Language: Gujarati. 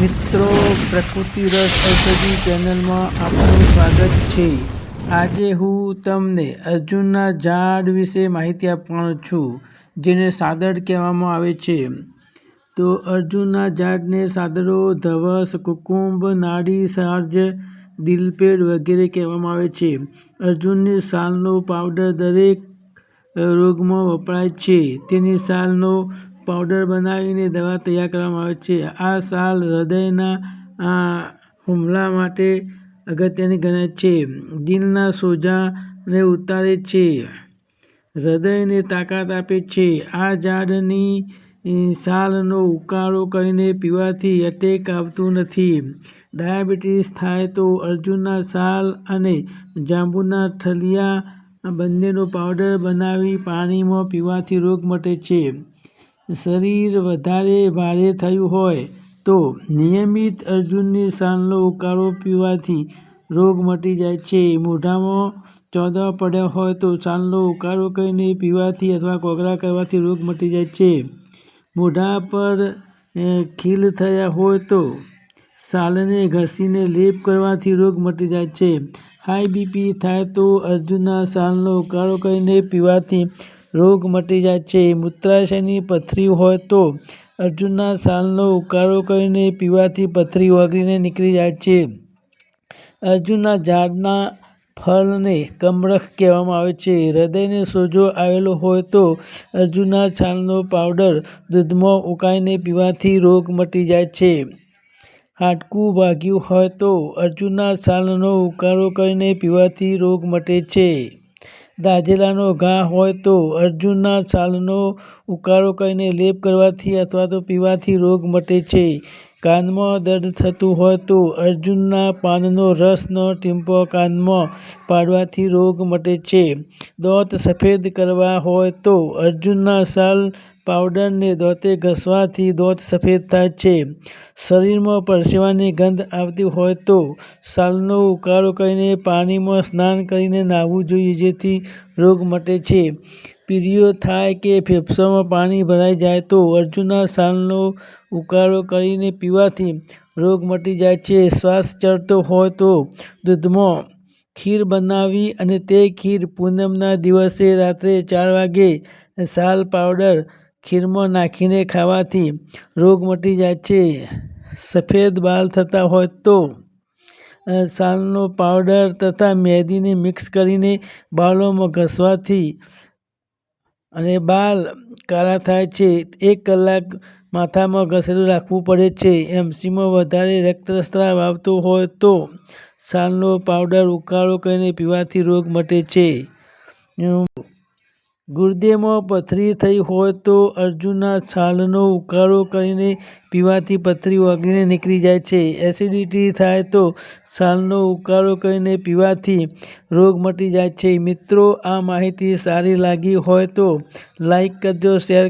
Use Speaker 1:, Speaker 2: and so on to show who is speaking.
Speaker 1: મિત્રો, પ્રકૃતિ રસ ઔષધિ ચેનલમાં આપનું સ્વાગત છે. આજે હું તમને અર્જુનના ઝાડ વિશે માહિતી આપવાનો છું, જેને સાદડ કહેવામાં આવે છે. તો અર્જુનના ઝાડને સાદડો ધવસ કુકુંભ નાડી, સાર્જ દિલપેડ વગેરે કહેવામાં આવે છે. અર્જુનની સાલનો પાવડર દરેક રોગમાં વપરાય છે. તેની સાલનો પાવડર બનાવીને દવા તૈયાર કરવામાં આવે છે. આ સાલ હૃદયના હુમલા માટે અગત્યની ગણાય છે. દિલના સોજાને ઉતારે છે. હૃદયને તાકાત આપે છે. આ ઝાડની સાલનો ઉકાળો કરીને પીવાથી એટેક આવતું નથી. ડાયાબિટીસ થાય તો અર્જુનના સાલ અને જાંબુના ઠલિયા બંનેનો પાવડર બનાવી પાણીમાં પીવાથી રોગ મટે છે. શરીર વધારે ભારે થયું હોય તો નિયમિત અર્જુનની સાલનો ઉકાળો પીવાથી રોગ મટી જાય છે. મોઢામાં ચોદા પડ્યા હોય તો સાલનો ઉકાળો કરીને પીવાથી અથવા કોગળા કરવાથી રોગ મટી જાય છે. મોઢા પર ખીલ થયા હોય તો સાલને ઘસીને લેપ કરવાથી રોગ મટી જાય છે. હાઈ બીપી થાય તો અર્જુનના સાલનો ઉકાળો કરીને પીવાથી રોગ મટી જાય છે. મૂત્રાશયની પથરી હોય તો અર્જુનના સાલનો ઉકાળો કરીને પીવાથી પથરી ઓગળીને નીકળી જાય છે. અર્જુનના ઝાડના ફળને કમળખ કહેવામાં આવે છે. હૃદયને સોજો આવેલો હોય તો અર્જુનના છાલનો પાવડર દૂધમાં ઉકાળીને પીવાથી રોગ મટી જાય છે. હાડકું ભાગ્યું હોય તો અર્જુનના છાલનો ઉકાળો કરીને પીવાથી રોગ મટે છે. દાઝેલાનો ઘા હોય તો અર્જુનના છાલનો ઉકાળો કરીને લેપ કરવાથી અથવા તો પીવાથી રોગ મટે છે. કાનમાં દર્દ થતું હોય તો અર્જુનના પાનનો રસનો ટીમ્પો કાનમાં પાડવાથી રોગ મટે છે. દાંત સફેદ કરવા હોય તો અર્જુનના સાલ પાવડરને દોતે ઘસવાથી દોત સફેદ થાય છે. શરીરમાં પરસેવાની ગંધ આવતી હોય તો સાલનો ઉકાળો કરીને પાણીમાં સ્નાન કરીને નાહવું જોઈએ, જેથી રોગ મટે છે. પીરીઓ થાય કે ફેફસામાં પાણી ભરાઈ જાય તો અર્જુનના સાલનો ઉકાળો કરીને પીવાથી રોગ મટી જાય છે. શ્વાસ ચડતો હોય તો દૂધમાં ખીર બનાવી અને તે ખીર પૂનમના દિવસે રાત્રે ચાર વાગે સાલ પાવડર ખીરમાં નાખીને ખાવાથી રોગ મટી જાય છે. સફેદ બાલ થતા હોય તો સાલનો પાવડર તથા મેદીને મિક્સ કરીને બાલોમાં ઘસવાથી અને બાલ કાળા થાય છે. એક કલાક માથામાં ઘસેલું રાખવું પડે છે. એમસીમાં વધારે રક્તસ્ત્રાવ આવતો હોય તો, સાલનો પાવડર ઉકાળો કરીને પીવાથી રોગ મટે છે. ગુર્દેમાં પથરી થઈ હોય તો અર્જુનના છાલનો ઉકાળો કરીને પીવાથી પથરી ઓગળીને નીકળી જાય છે. એસિડિટી થાય તો છાલનો ઉકાળો કરીને પીવાથી રોગ મટી જાય છે. મિત્રો, આ માહિતી સારી લાગી હોય તો લાઈક કરજો, શેર